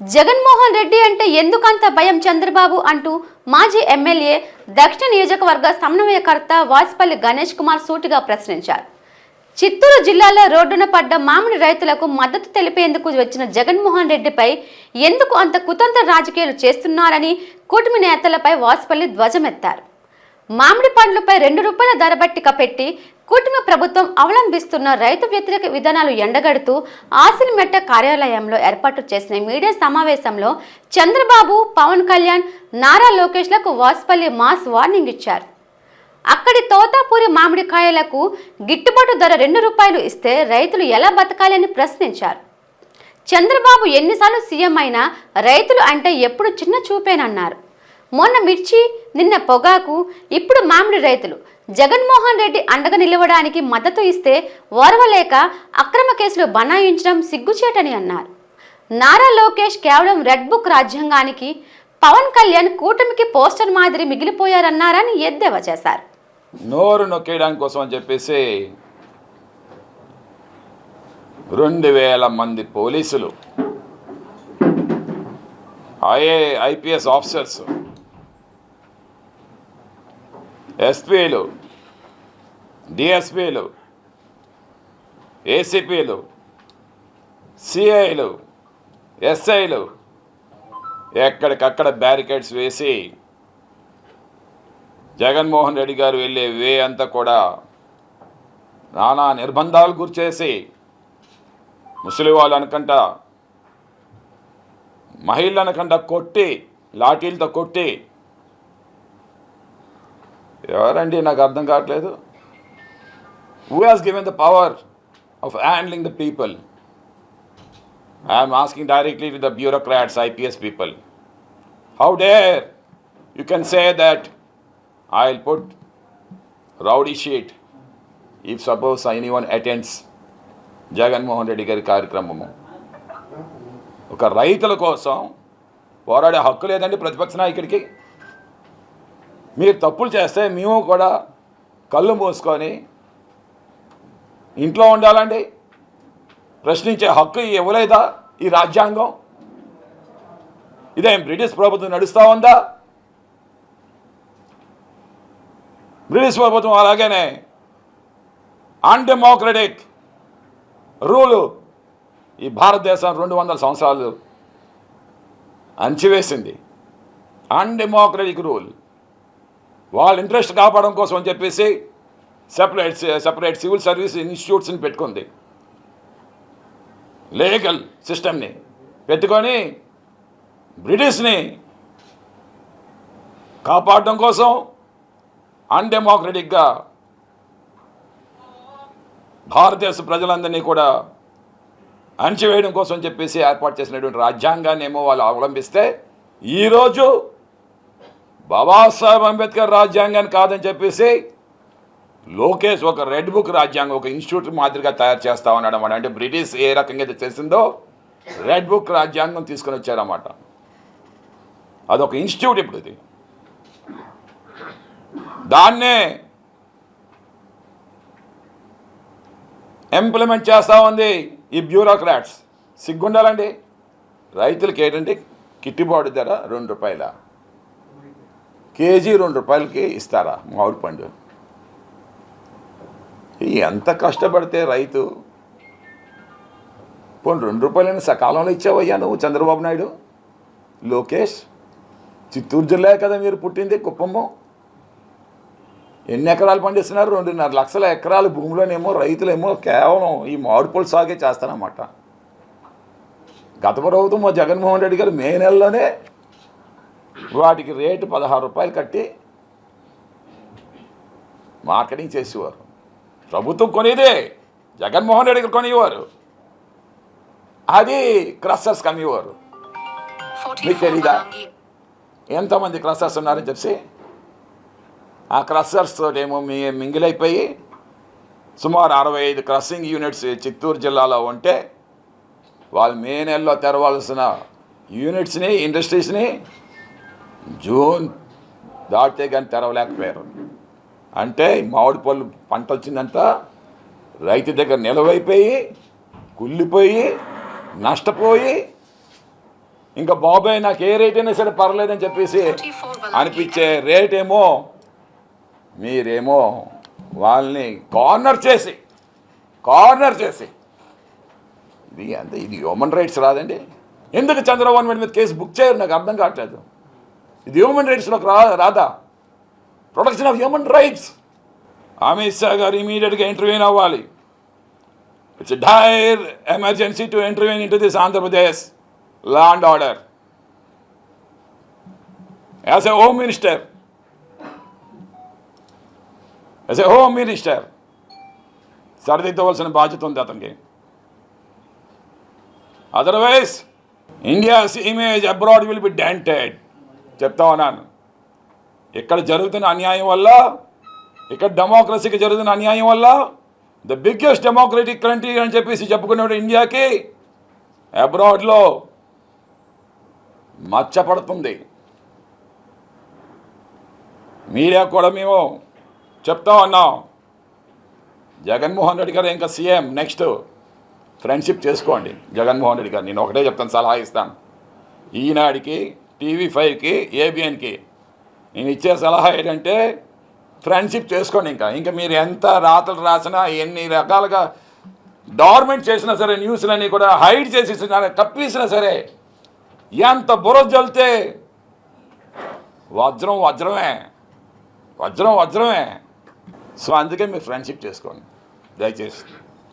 జగన్మోహన్ రెడ్డి అంటే ఎందుకంత భయం చంద్రబాబు అంటూ మాజీ ఎమ్మెల్యే దక్షిణ నియోజకవర్గ సమన్వయకర్త వాసుపల్లి గణేష్ కుమార్ సూటిగా ప్రశ్నించారు. చిత్తూరు జిల్లాలో రోడ్డున పడ్డ మామిడి రైతులకు మద్దతు తెలిపేందుకు వచ్చిన జగన్మోహన్ రెడ్డిపై ఎందుకు అంత కుతంత్ర రాజకీయాలు చేస్తున్నారని కూటమి నేతలపై వాసుపల్లి ధ్వజమెత్తారు. మామిడి పండ్లపై రెండు రూపాయల ధర బట్టిక పెట్టి కూటమి ప్రభుత్వం అవలంబిస్తున్న రైతు వ్యతిరేక విధానాలు ఎండగడుతూ ఆసిల్మెట్ట కార్యాలయంలో ఏర్పాటు చేసిన మీడియా సమావేశంలో చంద్రబాబు పవన్ కళ్యాణ్ నారా లోకేష్లకు వాసుపల్లి మాస్ వార్నింగ్ ఇచ్చారు. అక్కడి తోతాపూరి మామిడికాయలకు గిట్టుబాటు ధర రెండు రూపాయలు ఇస్తే రైతులు ఎలా బతకాలని ప్రశ్నించారు. చంద్రబాబు ఎన్నిసార్లు సీఎం అయినా రైతులు అంటే ఎప్పుడు చిన్న చూపేనన్నారు. మొన్న మిర్చి నిన్న పొగాకు ఇప్పుడు మామిడి రైతులు. జగన్మోహన్ రెడ్డి అండగా నిలవడానికి మద్దతు ఇస్తే ఓర్వలేక అక్రమ కేసులు బనాయించడం సిగ్గుచేటని అన్నారు. నారా లోకేష్ కేవలం రెడ్ బుక్ రాజ్యాంగానికి పవన్ కళ్యాణ్ కూటమికి పోస్టర్ మాదిరి మిగిలిపోయారన్నారని ఎద్దేవా చేశారు. నోరు నొక్కేయడానికి కోసం అని చెప్పేసి రెండు వేల మంది పోలీసులు ఐఏ ఐపీఎస్ ఆఫీసర్స్ ఎస్పీలు డిఎస్పీలు ఏసీపీలు సిఐలు ఎస్ఐలు ఎక్కడికక్కడ బ్యారికేడ్స్ వేసి జగన్మోహన్ రెడ్డి గారు వెళ్ళే వే అంతా కూడా నానా నిర్బంధాలు గురిచేసి ముసలి వాళ్ళు అనుకంట మహిళలు కొట్టి లాఠీలతో కొట్టి ఎవరండి? నాకు అర్థం కావట్లేదు. Who has given the power of handling the people I'm asking directly to the bureaucrats IPS people how dare you can say that I will put rowdy sheet if suppose any one attends Jaganmohan Reddy గారి కార్యక్రమము. ఒక రైతుల కోసం పోరాడే హక్కు లేదండి ప్రతిపక్ష నాయకుడికి. మీరు తప్పులు చేస్తే మేము కూడా కళ్ళు మూసుకొని ఇంట్లో ఉండాలండి. ప్రశ్నించే హక్కు ఇవ్వలేదా ఈ రాజ్యాంగం? ఇదేం బ్రిటిష్ ప్రభుత్వం నడుస్తూ ఉందా? బ్రిటిష్ ప్రభుత్వం అలాగనే అన్డెమోక్రటిక్ రూలు ఈ భారతదేశం రెండు వందల సంవత్సరాలు అంచివేసింది. Undemocratic rule. వాళ్ళ ఇంట్రెస్ట్ కాపాడడం కోసం అని చెప్పేసి సెపరేట్ సెపరేట్ సివిల్ సర్వీస్ ఇన్స్టిట్యూట్స్ని పెట్టుకుంది. లీగల్ సిస్టమ్ని పెట్టుకొని బ్రిటిష్ని కాపాడడం కోసం అన్డెమోక్రటిక్గా భారతదేశ ప్రజలందరినీ కూడా అణచివేయడం కోసం చెప్పేసి ఏర్పాటు చేసినటువంటి రాజ్యాంగాన్ని ఏమో వాళ్ళు అవలంబిస్తే ఈరోజు బాబాసాహెబ్ అంబేద్కర్ రాజ్యాంగాన్ని కాదని చెప్పేసి లోకేష్ ఒక రెడ్ బుక్ రాజ్యాంగం ఒక ఇన్స్టిట్యూట్ మాదిరిగా తయారు చేస్తా ఉన్నాడు అన్నమాట. అంటే బ్రిటిష్ ఏ రకంగా అయితే చేసిందో రెడ్ బుక్ రాజ్యాంగం తీసుకుని వచ్చారన్నమాట. అదొక ఇన్స్టిట్యూట్ ఇప్పుడు ఇది. దాన్నే ఇంప్లిమెంట్ చేస్తూ ఉంది ఈ బ్యూరోక్రాట్స్ సిగ్గుండాలండి? రైతులకి ఏంటంటే కిట్టుబాటు ధర రెండు రూపాయల. కేజీ రెండు రూపాయలకి ఇస్తారా మామిడి పండు? ఎంత కష్టపడితే రైతు? పోనీ రెండు రూపాయలని సకాలంలో ఇచ్చావయ్యా నువ్వు చంద్రబాబు నాయుడు? లోకేష్ చిత్తూరు జిల్లా కదా మీరు పుట్టింది కుప్పము. ఎన్ని ఎకరాలు పండిస్తున్నారు? రెండున్నర లక్షల ఎకరాల భూమిలోనేమో రైతులేమో కేవలం ఈ మామిడిపళ్ళు సాగే చేస్తారన్నమాట. గత ప్రభుత్వం మా జగన్మోహన్ రెడ్డి గారు మే నెలలోనే వాటికి రేటు పదహారు రూపాయలు కట్టి మార్కెటింగ్ చేసేవారు. ప్రభుత్వం కొనేదే. జగన్మోహన్ రెడ్డి గారు కొనేవారు. అది క్రస్టర్స్ కమ్మేవారు. మీకు తెలీదా? ఎంతమంది క్రస్టర్స్ ఉన్నారని చెప్పి? ఆ క్రషర్స్ తోటేమో మీ మింగిలైపోయి సుమారు అరవై ఐదు క్రషింగ్ యూనిట్స్ చిత్తూరు జిల్లాలో ఉంటే వాళ్ళు మే నెలలో తెరవాల్సిన యూనిట్స్ని ఇండస్ట్రీస్ని జూన్ దాటితే కానీ తెరవలేకపోయారు. అంటే మామిడి పళ్ళు పంట వచ్చిందంట రైతు దగ్గర నిలవైపోయి కుళ్ళిపోయి నష్టపోయి ఇంకా బాబాయ్ నాకు ఏ రేట్ అయినా సరే పర్లేదని చెప్పేసి అనిపించే రేట్ ఏమో మీరేమో వాళ్ళని కార్నర్ చేసి కార్నర్ చేసి. ఇది అంత ఇది హ్యూమన్ రైట్స్ రాదండి. ఎందుకు చంద్రబాబు నాయుడు మీద కేసు బుక్ చేయరు? నాకు అర్థం కావట్లేదు. ఇది హ్యూమన్ రైట్స్లోకి రా రాదా protection of human rights Amit Shah గారు ఇమీడియట్గా ఇంటర్వ్యూన్ అవ్వాలి it's dire emergency to intervene into this Andhra Pradesh law and order as a home minister as a home minister సరిదిద్దవలసిన బాధ్యత ఉంది అతనికి otherwise India's image abroad will be dented చెప్తా ఉన్నాను ఇక్కడ జరుగుతున్న అన్యాయం వల్ల ఇక్కడ డెమోక్రసీకి జరుగుతున్న అన్యాయం వల్ల ద బిగ్గెస్ట్ డెమోక్రటిక్ కంట్రీ అని చెప్పేసి చెప్పుకునేవాడు ఇండియాకి అబ్రాడ్లో మచ్చపడుతుంది. మీడియా కూడా మేము చెప్తా ఉన్నాం జగన్మోహన్ రెడ్డి గారు ఇంకా సీఎం. నెక్స్ట్ ఫ్రెండ్షిప్ చేసుకోండి. జగన్మోహన్ రెడ్డి గారు నేను ఒకటే చెప్తాను సలహా ఇస్తాను. ఈనాడికి టీవీ ఫైవ్కి ఏబిఎన్కి. నేను ఇచ్చే సలహా ఏంటంటే ఫ్రెండ్షిప్ చేసుకోండి ఇంకా. ఇంకా మీరు ఎంత రాతలు రాసినా ఎన్ని రకాలుగా డార్మెంట్ చేసినా సరే న్యూస్లన్నీ కూడా హైడ్ చేసి కప్పేసినా సరే ఎంత బుర్ర జల్తే వజ్రం వజ్రమే. వజ్రం వజ్రమే. సో అందుకే మీరు ఫ్రెండ్షిప్ చేసుకోండి. దయచేసి.